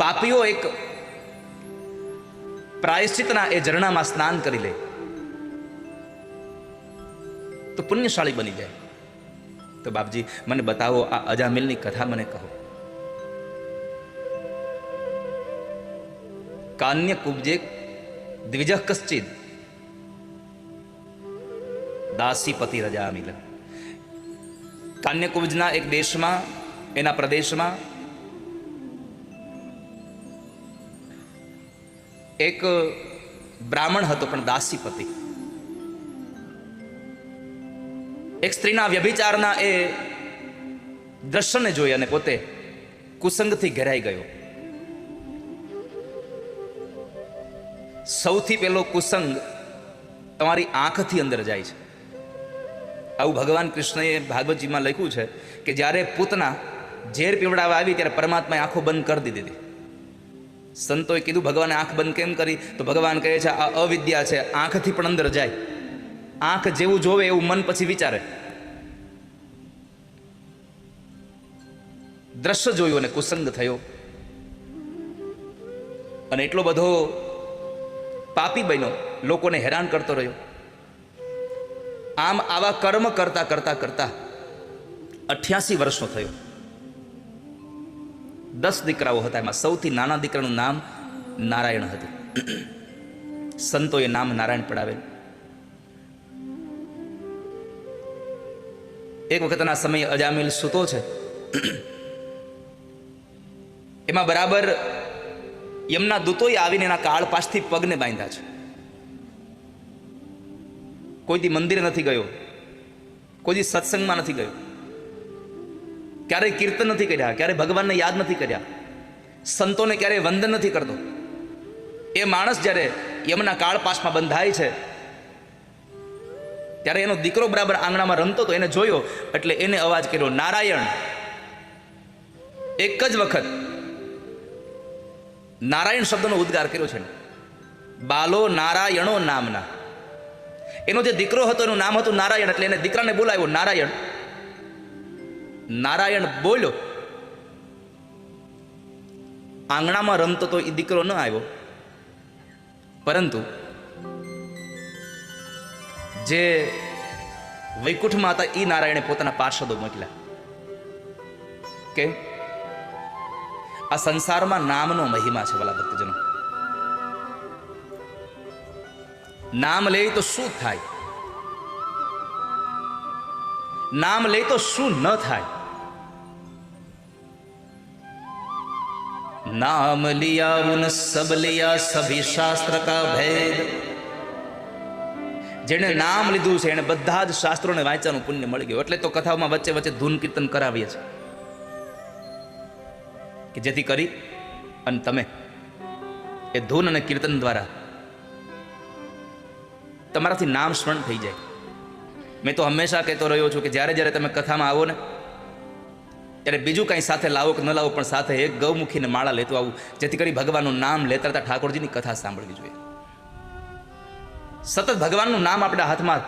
પાપીઓ એક પ્રાયશ્ચિતના એ ઝરણામાં સ્નાન કરી લે. તો પુણ્યશાળી બની જાય. તો બાપજી, મને બતાવો આ અજામિલની કથા મને કહો. કાન્ય કુબજે દ્વિજ કશ્ચિદ. દાસીપતિ કાન્ય કાન્યકુબ્જના એક દેશમાં, એના પ્રદેશમાં એક બ્રાહ્મણ હતો, પણ દાસીપતિ એક સ્ત્રીના વ્યભિચારના એ દ્રશ્યને જોઈ અને પોતે કુસંગથી ઘેરાઈ ગયો. સૌથી પહેલો કુસંગ તમારી આંખથી અંદર જાય છે. આવું ભગવાન કૃષ્ણએ ભાગવતજીમાં લખ્યું છે કે જ્યારે પૂતના ઝેર પીવડાવવા આવી, ત્યારે પરમાત્માએ આંખો બંધ કરી દીધી હતી. સંતોએ કીધું, ભગવાને આંખ બંધ કેમ કરી? તો ભગવાન કહે છે, આ અવિદ્યા છે, આંખથી પણ અંદર જાય. આંખ જેવું જોવે એવું મન પછી વિચારે. દ્રશ્ય જોયું અને કુસંગ થયો. અને એટલો બધો પાપી બન્યો, લોકોને હેરાન કરતો રહ્યો. આમ આવા કર્મ કરતા કરતા કરતા અઠ્યાસી વર્ષનો થયો. દસ દીકરાઓ હતા. એમાં સૌથી નાના દીકરાનું નામ નારાયણ હતું. સંતોએ નામ નારાયણ પડાવેલ. એક વખતના સમયે અજામિલ સૂતો છે. એમાં બરાબર યમના દૂતોએ આવીને એના કાળ પાસથી પગને બાંધ્યા છે. કોઈથી મંદિર નથી ગયો. કોઈ દી સત્સંગમાં નથી ગયો. ક્યારેય કીર્તન નથી કર્યા, ક્યારેય ભગવાનને યાદ નથી કર્યા. સંતોને ક્યારેય વંદન નથી કરતો. એ માણસ જ્યારે યમના કાળપાસમાં બંધાય છે, ત્યારે એનો દીકરો બરાબર આંગણામાં રમતો હતો, એને જોયો, એટલે એને અવાજ કર્યો, નારાયણ, એક જ વખત નારાયણ શબ્દનો ઉદ્ગાર કર્યો છે. બાલો નારાયણો નામના. એનો જે દીકરો હતો, એનું નામ હતું નારાયણ, એટલે એને દીકરાને બોલાવ્યો, નારાયણ નારાયણ બોલ્યો, આંગણામાં રમતો તો એ દીકરો ન આવ્યો. પરંતુ જે વૈકુંઠમાં હતા એ નારાયણે પોતાના પાર્ષદો મોકલ્યા. કે આ સંસારમાં નામનો મહિમા છે વાલા ભક્તજનો. નામ લે તો શું થાય? નામ લે તો શું ન થાય? नाम लिया उन सब लिया सभी शास्त्र का ભેદ જેણે નામ લીધું છે એને બધા જ શાસ્ત્રોને વાંચવાનું પુણ્ય મળી ગયું એટલે તો કથાઓમાં વચ્ચે વચ્ચે ધૂન કીર્તન કરાવીએ છીએ કે જેથી કરી અને તમે એ ધૂન અને કીર્તન દ્વારા તમારાથી નામ સ્મરણ થઈ જાય મેં તો હંમેશા કહેતો રહ્યો છું કે જ્યારે જ્યારે તમે કથામાં આવો ને ત્યારે બીજું કાંઈ સાથે લાવો કે ન લાવો, પણ સાથે એક ગૌમુખીને માળા લેતું આવું, જેથી કરી ભગવાનનું નામ લેતા હતા ઠાકોરજીની કથા સાંભળવી જોઈએ. સતત ભગવાનનું નામ આપણા હાથમાં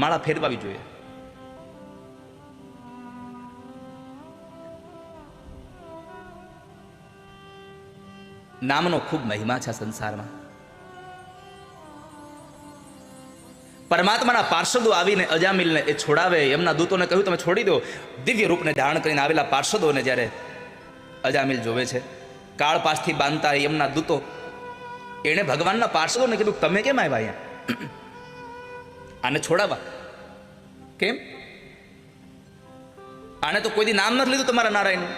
માળા ફેરવાવી જોઈએ. નામનો ખૂબ મહિમા છે સંસારમાં. પરમાત્માના પાર્ષદો આવીને અજામિલને એ છોડાવે, એમના દૂતોને કહ્યું, તમે છોડી દો. દિવ્ય રૂપને ધારણ કરીને આવેલા પાર્ષદોને જ્યારે અજામિલ જોવે છે કાળ પાસથી બાંધતા એમના દૂતો એણે ભગવાનના પાર્ષદોને કીધું, તમે કેમ આવ્યા અહીંયા? આને છોડાવવા. કેમ? આને તો કોઈ નામ નથી લીધું તમારા નારાયણનું.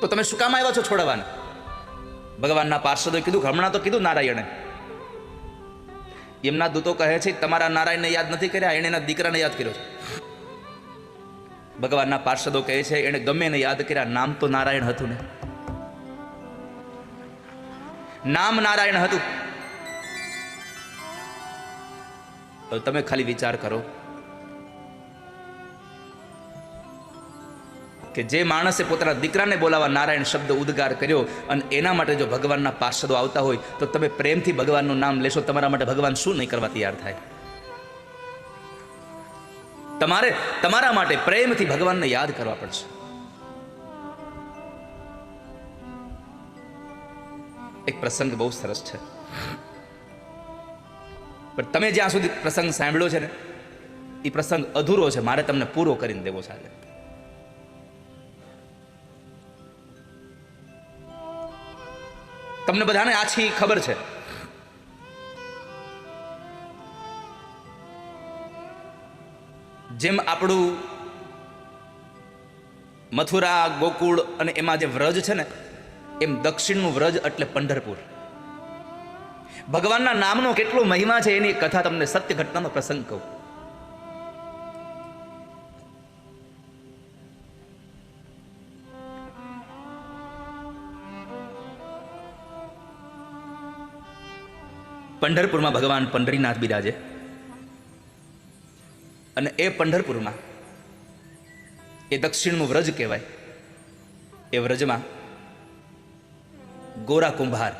તો તમે શું કામ આવ્યા છો છોડાવવાના ભગવાનના પાર્ષદોએ કીધું, હમણાં તો કીધું નારાયણે. એમના દૂતો કહે છે, તમારા નારાયણને યાદ નથી કર્યા, એણે એના દીકરાને યાદ કર્યો છે. ભગવાનના પાર્ષદો કહે છે, એણે ગમે એને યાદ કર્યા, નામ તો નારાયણ હતું ને. નામ નારાયણ હતું. તમે ખાલી વિચાર કરો. કે જે માણસે પોતાના દીકરાને બોલાવા નારાયણ શબ્દ ઉદ્ગાર કર્યો અને એના માટે જો ભગવાનના પાર્ષદો આવતા હોય, તો તમે પ્રેમથી ભગવાનનું નામ લેશો, તમારા માટે ભગવાન શું નહીં કરવા તૈયાર થાય? તમારે તમારા માટે પ્રેમથી ભગવાનને યાદ કરવા પડશે. એક પ્રસંગ બહુ સરસ છે. પણ તમે જ્યાં સુધી પ્રસંગ સાંભળ્યો છે ને, એ પ્રસંગ અધૂરો છે. મારે તમને પૂરો કરીને દેવો છે તમને બધાને આછી ખબર છે. જેમ આપણું મથુરા, ગોકુળ અને એમાં જે વ્રજ છે ને, એમ દક્ષિણનું વ્રજ એટલે પંઢરપુર. ભગવાનના નામનો કેટલો મહિમા છે એની કથા તમને સત્ય ઘટનાનો પ્રસંગ કહું. પંઢરપુરમાં ભગવાન પંઢરીનાથ બિરાજે અને એ પંઢરપુરમાં એ દક્ષિણનું વ્રજ કહેવાય. એ વ્રજમાં ગોરા કુંભાર.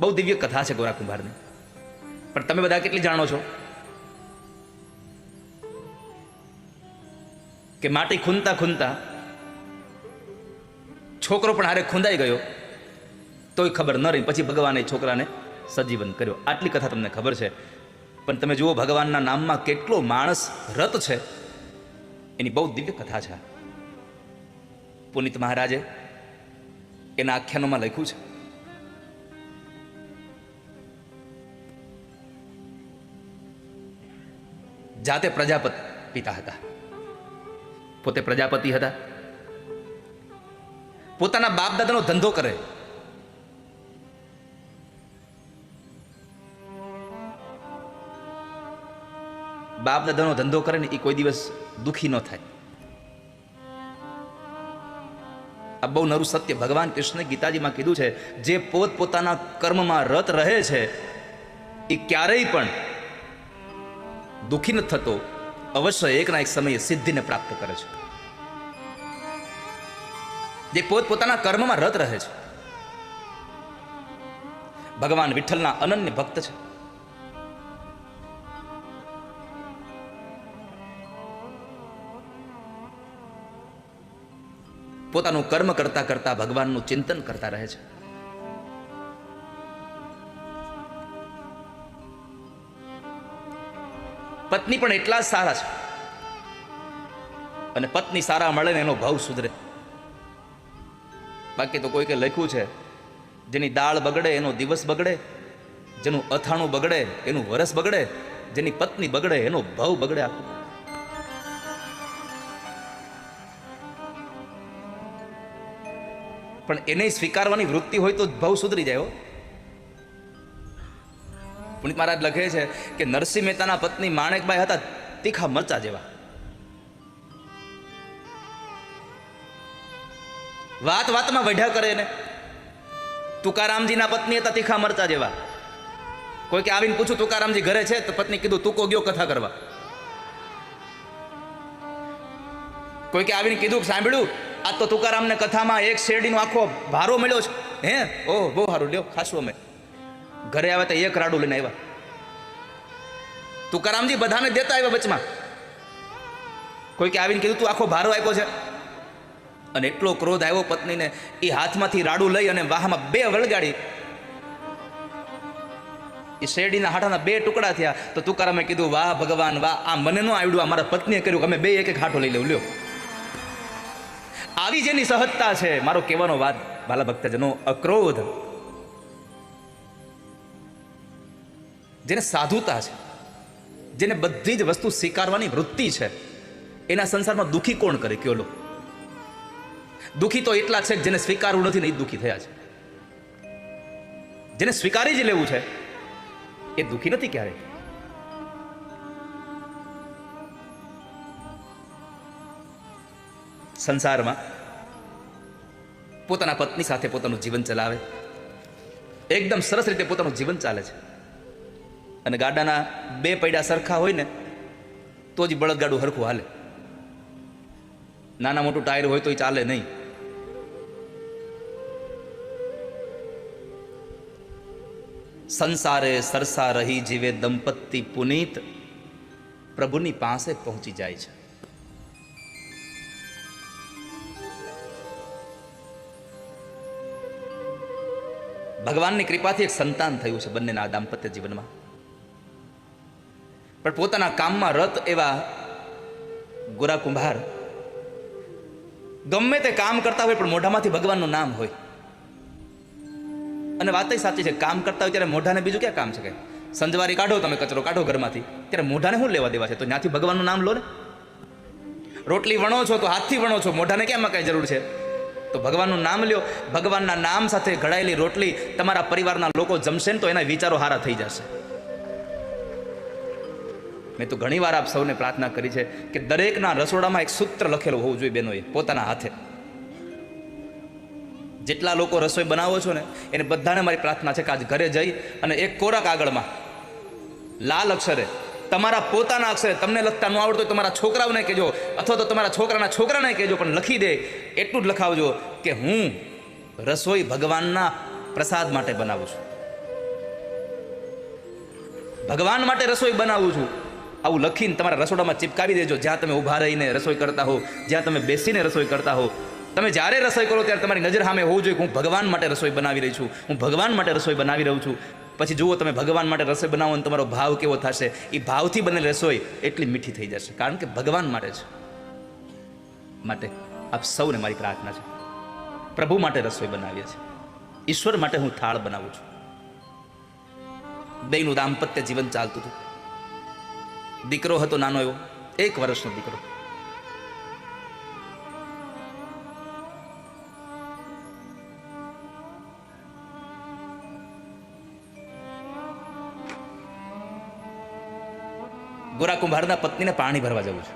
બહુ દિવ્ય કથા છે ગોરા કુંભારની. પણ તમે બધા કેટલી જાણો છો? કે માટી ખૂંદતા ખૂંદતા છોકરો પણ હારે ખૂંદાઈ ગયો. તોય ખબર ન રહી. પછી ભગવાને છોકરાને સજીવન કર્યો. આટલી કથા તમને ખબર છે. પણ તમે જુઓ, ભગવાનના નામમાં કેટલો માણસ રત છે. એની બહુ દિવ્ય કથા છે પુનિત મહારાજે એના આખ્યાનોમાં લખ્યું છે. જાતે પ્રજાપત પિતા હતા. પોતે પ્રજાપતિ હતા. પોતાના બાપ દાદાનો ધંધો કરે. બાપ દાદાનો ધંધો કરે ને એ કોઈ દિવસ દુખી ન થાય. આ બહુ નરું સત્ય. ભગવાન કૃષ્ણે ગીતાજીમાં કીધું છે, જે પોત પોતાના કર્મમાં રત રહે છે એ ક્યારેય પણ દુખી નથી થતો, અવશ્ય એકના એક સમયે સિદ્ધિને પ્રાપ્ત કરે છે. જે પોત પોતાના કર્મમાં રત રહે છે. ભગવાન વિઠ્ઠલના અનન્ય ભક્ત છે. પોતાનું કર્મ કરતા કરતા ભગવાનનું ચિંતન કરતા રહે છે. પત્ની પણ એટલા જ સારા છે. અને પત્ની સારા મળે ને એનો ભાવ સુધરે. બાકી તો કોઈકે લખ્યું છે, જેની દાળ બગડે એનો દિવસ બગડે, જેનું અથાણું બગડે એનું વરસ બગડે, જેની પત્ની બગડે એનો ભાવ બગડે આખું. પણ એને સ્વીકારવાની વૃત્તિ હોય તો ભાવ સુધરી જાય હો. પુનિત મહારાજ લખે છે કે નરસિંહ મહેતાના પત્ની માણેકબાઈ હતા તીખા મરચા જેવા. વાત વાતમાં વઢ્યા કરે ને તુકારામજીના પત્ની હતા તીખા મરચા જેવા. કોઈ કે આવીને પૂછું તુકારામજી ઘરે છે? તો પત્ની કીધું તુકો ગયો કથા કરવા. કોઈ કે આવીને કીધું, સાંભળ્યું આ તો તુકારામને કથામાં એક શેરડીનો આખો ભારો મળ્યો છે. હે? ઓહ, બહુ સારું. લ્યો ખાસું અમે. ઘરે આવે તો એક રાડું લઈને આવ્યા. તુકારામજી બધાને દેતા આવ્યા વચમાં. કોઈ કે આવીને કીધું, તું આખો ભારો આપ્યો છે. અને એટલો ક્રોધ આવ્યો પત્નીને એ હાથમાંથી રાડું લઈ અને વાહમાં બે વળગાડી. એ શેરડીના હાટાના બે ટુકડા થયા. તો તુકારામે કીધું, વાહ ભગવાન, વાહ. આ મને ન આવડ્યું. આ મારા પત્નીએ કર્યું. અમે બે એક એક હાટો લઈ લેવું. લ્યો. આવી જેની સહજતા છે, મારો કહેવાનો વાત બાલા ભક્તજનો, અક્રોધ. જેને સાધુતા છે, જેને બધી જ વસ્તુ સ્વીકારવાની વૃત્તિ છે, એના સંસારમાં દુઃખી કોણ કરે કયો લો? દુઃખી તો એટલા છે જેને સ્વીકારવું નથી ને એ જ થયા છે. જેને સ્વીકારી જ લેવું છે, એ દુઃખી નથી ક્યારે સંસારમાં પોતાના પત્ની સાથે પોતાનું જીવન ચલાવે. એકદમ સરસ રીતે પોતાનું જીવન ચાલે છે. અને ગાડાના બે પૈડા સરખા હોય ને, તો જ બળદગાડું હરખું હાલે. નાના મોટું ટાયર હોય તો એ ચાલે નહીં. સંસારે સરસા રહી જીવે દંપતી પુનીત, પ્રભુની પાસે પહોંચી જાય છે. ભગવાનની કૃપાથી એક સંતાન થયું છે બંનેના દાંપત્ય જીવનમાં. પણ પોતાના કામમાં રત એવા ગોરા કુંભાર ગમે તે કામ કરતા હોય પણ મોઢામાંથી ભગવાનનું નામ હોય. અને વાત સાચી છે, કામ કરતા હોય ત્યારે મોઢાને બીજું ક્યાં કામ છે કે? સંજવારી કાઢો, તમે કચરો કાઢો ઘરમાંથી, ત્યારે મોઢાને શું લેવા દેવા છે? તો ત્યાંથી ભગવાનનું નામ લો ને. રોટલી વણો છો, તો હાથથી વણો છો, મોઢાને ક્યાં કાંઈ જરૂર છે? તો ભગવાનનું નામ લ્યો, ભગવાનના નામ સાથે ઘડાયેલી રોટલી તમારા પરિવારના લોકો જમશે ને તો એના વિચારો હારા થઈ જશે. મેં તો ઘણીવાર આપ સૌને પ્રાર્થના કરી છે કે દરેકના રસોડામાં એક સૂત્ર લખેલું હોવું જોઈએ બહેનોએ, પોતાના હાથે. જેટલા લોકો રસોઈ બનાવો છો ને, એને બધાને મારી પ્રાર્થના છે કે આજ ઘરે જઈ અને એક કોરા કાગળમાં લાલ અક્ષરે તમારા પોતાના અક્ષરે તમને લખતા ન આવડતું તમારા છોકરાઓને કહેજો. અથવા તો તમારા છોકરાના છોકરાને કહેજો, પણ લખી દે. એટલું જ લખાવજો કે હું રસોઈ ભગવાનના પ્રસાદ માટે બનાવું છું. ભગવાન માટે રસોઈ બનાવું છું. આવું લખીને તમારા રસોડામાં ચિપકાવી દેજો. જ્યાં તમે ઊભા રહીને રસોઈ કરતા હો, જ્યાં તમે બેસીને રસોઈ કરતા હો. તમે જ્યારે રસોઈ કરો ત્યારે તમારી નજર સામે હોવું જોઈએ હું ભગવાન માટે રસોઈ બનાવી રહી છું. હું ભગવાન માટે રસોઈ બનાવી રહ્યું છું. પછી જુઓ તમે ભગવાન માટે રસોઈ બનાવો ને તમારો ભાવ કેવો થશે. એ ભાવથી બનેલી રસોઈ એટલી મીઠી થઈ જશે. કારણ કે ભગવાન માટે છે માટે આપ સૌને મારી પ્રાર્થના છે. પ્રભુ માટે રસોઈ બનાવીએ છીએ. ઈશ્વર માટે હું થાળ બનાવું છું. બેનું દાંપત્ય જીવન ચાલતું હતું. દીકરો હતો નાનો એવો. એક વર્ષનો દીકરો. ગોરા કુંભારના પત્નીને પાણી ભરવા જવું છે.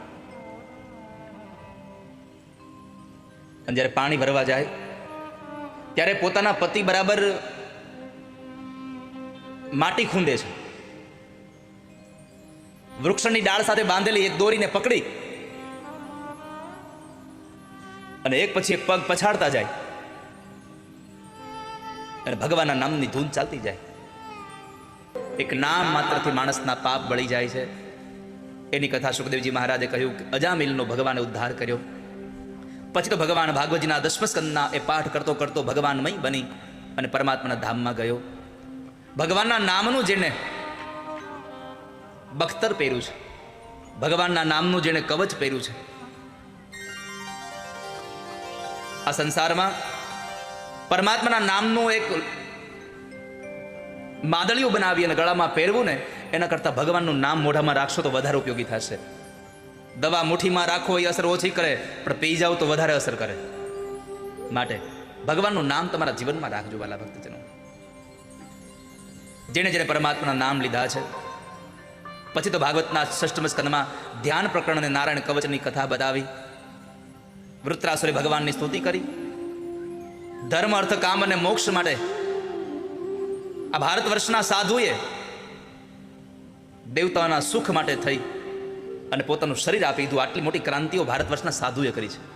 અને જ્યારે પાણી ભરવા જાય, ત્યારે પોતાના પતિ બરાબર માટી ખૂંદે છે. વૃક્ષની ડાળ સાથે બાંધેલી એક દોરીને પકડી અને એક પછી એક પગ પછાડતા જાય. અને ભગવાનના નામની ધૂન ચાલતી જાય. એક નામ માત્રથી માણસના પાપ બળી જાય છે. એની કથા સુખદેવજી મહારાજે કહ્યું કે અજામિલનો ભગવાને ઉદ્ધાર કર્યો. પછી તો ભગવાન ભાગવતજીના દસમસ્કંદના એ પાઠ કરતો કરતો ભગવાનમય બની અને પરમાત્માના ધામમાં ગયો. ભગવાનના નામનું જેને બખ્તર પહેર્યું છે, ભગવાનના નામનું જેણે કવચ પહેર્યું છે, આ સંસારમાં પરમાત્માના નામનું એક માદળિયું બનાવી અને ગળામાં પહેરવું ને એના કરતાં ભગવાનનું નામ મોઢામાં રાખશો તો વધારે ઉપયોગી થશે. દવા મુઠ્ઠીમાં રાખો એ અસર ઓછી કરે, પણ પી જાઓ તો વધારે અસર કરે. માટે ભગવાનનું નામ તમારા જીવનમાં રાખજો વાલા ભક્તજનો. જેણે જેણે પરમાત્માના નામ લીધા છે. પછી તો ભાગવતના ષષ્ઠમ સ્કંદમાં ધ્યાન પ્રકરણ અને નારાયણ કવચની કથા બતાવી. વૃત્રાસુરે ભગવાનની સ્તુતિ કરી. ધર્મ, અર્થ, કામ અને મોક્ષ માટે આ ભારત વર્ષના સાધુએ દેવતાઓના સુખ માટે થઈ અને પોતાનું શરીર આપી દીધું. આટલી મોટી ક્રાંતિઓ ભારત વર્ષના સાધુએ કરી છે.